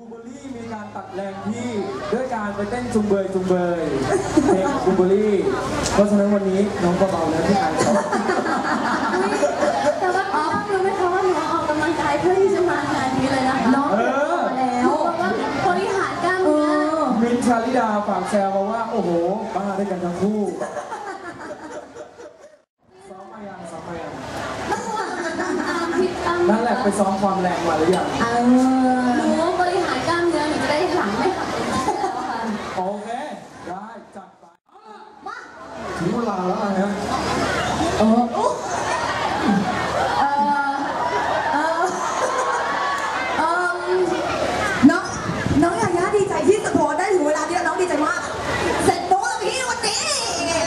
บูเบอรี่มีการตัดแรงพี่ด้วยการไปเต้นจุงเบยจุงเบยเพลงบูเบอรี่ เพราะฉะนั้นวันนี้น้องเบาๆนะพี่อายเขาแต่ว่าพี่ต้องรู้ไหมคะว่าหนูออกกำลังกายเพื่อที่จะมางานนี้เลยนะคะน้องเออมาแล้วหนูบอกว่าบริหารกล้ามเอเนื้ออมินท์ชาลิดาฝากแซวมาว่า โอ้โห บ้าด้วยกันทั้งคู่ซ้อมมายังซ้อมมายังตามพิษตามนั่นแหละไปซ้อมความแรงมาหรือยัง เออ หนูบริหารกล้ามเนื้อหนูจะได้หลังไม่หักเป็นแล้วค่ะ โอเค ได้จัดไป มา ถึงเวลาแล้วนะ เอออุ๊ยเออเออเออน้องน้องยาย่าดีใจที่สุดโหได้ถึงเวลาที่แล้วน้องดีใจมาก เสร็จโป๊ะพี่วันนี้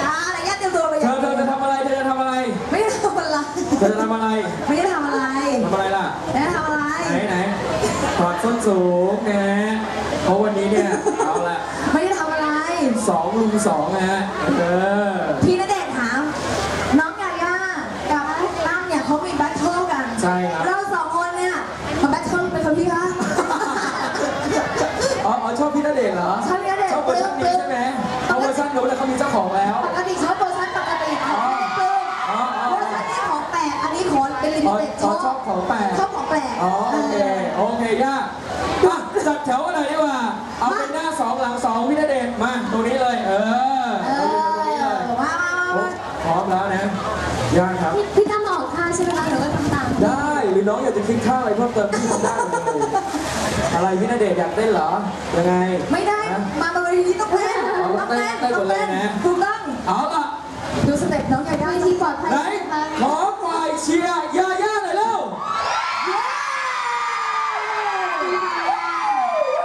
อ่าอะไรย่าเตรียมตัวไป เธ ยั อง เธอจะทำอะไรเธอจะทำอะไร ไม่ได้ทำอะไร เธอจะทำอะไร ไม่ได้ทำอะไร ทำอะไรล่ะ ไม่ได้ทำอะไร ไหนไหนถอดส้นสูงนะฮะเพราะวั นนี้เนี่ยเอาละไม่ได้ทำอะไร สองลุมสองนะฮะเออพี่ณเดชน์ถามน้องยาย่ากับตั้มเนี่ยเขามีแบทเทิลกันใช่ครับเราสองคนเนี่ยมาแบทเทิลเป็นคนพี่คะอ๋ออ๋อชอบพี่ณเดชน์เหรอชอบพี่ณเดชน์ชอบเวอร์ชันนี้ใช่ไหมเอาเวอร์ชันนู้นแล้วเขามีเจ้าของแล้วปกติชอบเวอร์ชันปกติอ๋ออ๋ออ๋อเวอร์ชันนี้ของแปลกอันนี้ขอเป็นลิมิอ๋อเต็ดชอ๋ออบชอบของแปลกชอบของแปลกอ๋อโอเคโอเคย่าอะจัดแถวกันหน่อยดีกว่าเอาเป็นหน้า ย่าครับ พี่พี่ตั้มออกท่าใช่ไหมคะหนูก็ทำตามได้หรือน้องอยากจะคิดค่าอะไรเพิ่มเติมพี่ทำได้เลยอะไรพี่ณเดชน์อยากเต้นเหรอยังไงไม่ได้ ฮะ มาบนเวทีต้องเต้นเอาต้องเต้เต้นนเต้นหมดเลยนะถูกต้องเอาล่ะดูสเต็ปน้องยาย่าวิธีปลอดภัยไหนนะคะขอฝ่ายเชียร์ยาย่าหน่อยเร็ว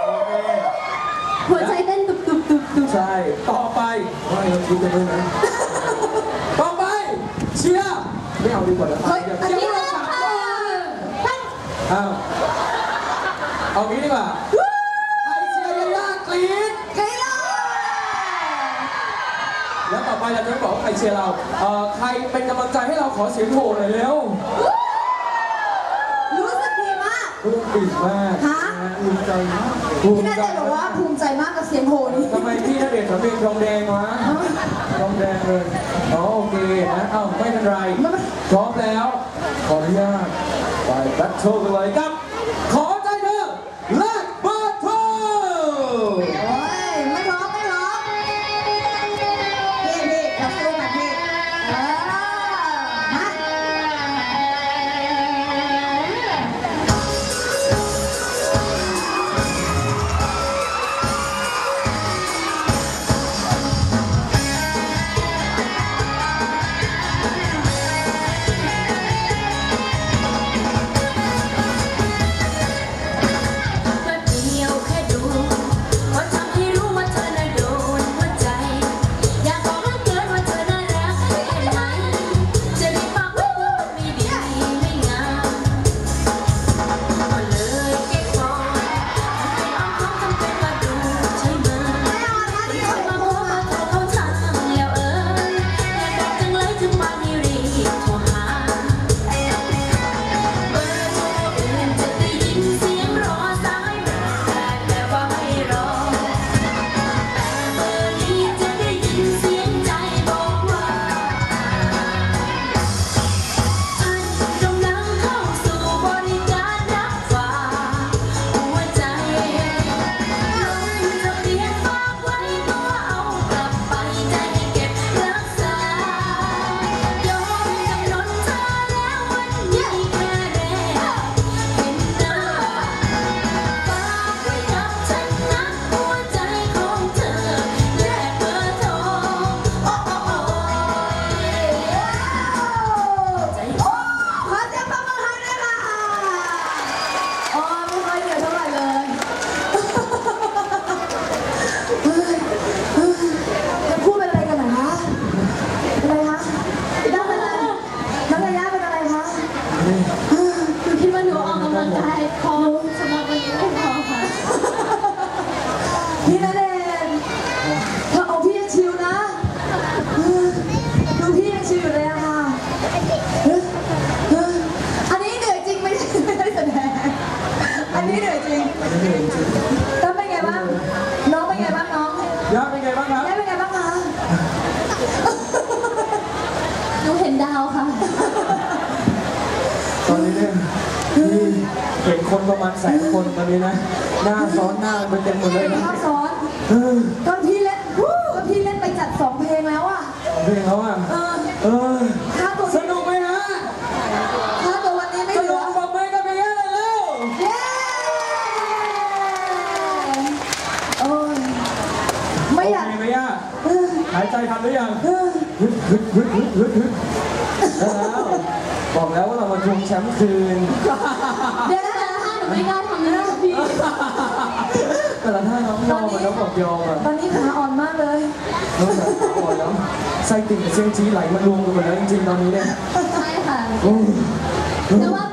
โอเคหัวใจเต้นตุบตุบตุบตุบใช่ต่อไปไม่เราคิดกันด้วยนะต่อไป เชียร์ไม่ เอาดีกว่านะเฮ้ยอันเชียนี้ร์เราสามคนตั้งอ้าวเอางี้ดีกว่าใครเชียร์ยาย่ากรี๊ดไกลเลยแล้วต่อไปเราจะไม่บอกว่าใครเชียร์เราเอ่อใครเป็นกำลังใจให้เราขอเสียงโหหน่อยเร็วรู้สึกดีมากปลื้มปิ่มมากฮะ ภูมิใจมากภูพี่มิน่าใจจะบอกว่าภูมิใจมากกับเสียงโหนี้ ทำไมพี่ณเดชน์ถึงเป็นทองแดงวะทองแดงเลยอ๋อโอเค นะเอ้าไม่เป็นไรพร้อมแล้ว ขออนุญาตไปแบทเทิลกันเลยครับ ห็นคนประมาณแสนคนตอนนี้นะ หน้าซ้อนหน้าไปเต็มหมดเลยนะภาพซ้อนเออก็พี่เล่นวู้ก็พี่เล่นไปจัดสองเพลงแล้วอะของเพลงเขาอะ เออเออ ค่าตัวสนุกไหมฮะค่าตัววันนี้ไม่สเหลืนุอกบอกไม่กันไปเยอะเลยเร็วเย้โอ้ยไม่อยากโอเคไหมย่าเออหายใจทันหรือยังเออฮึดฮึดฮึดฮึดฮึดฮึดได้แล้ว บอกแล้วว่าเรามาทวงแชมป์คืน เดี๋ยวนะแต่ถ้าหนู ไม่กล้าทำเลยค่ะพี่แต่ละท่าน้องยอมอะน้องบอกยอมอะตอนนี้ขาอ่อนมากเลย น้องแบบอ่อนแล้วไส้ติ่งกับเสียงจี้ไหลมารวมกันหมดแล้วจริงๆตอนนี้เนี่ย ใช่ค่ะโอ้ยแต่ว่า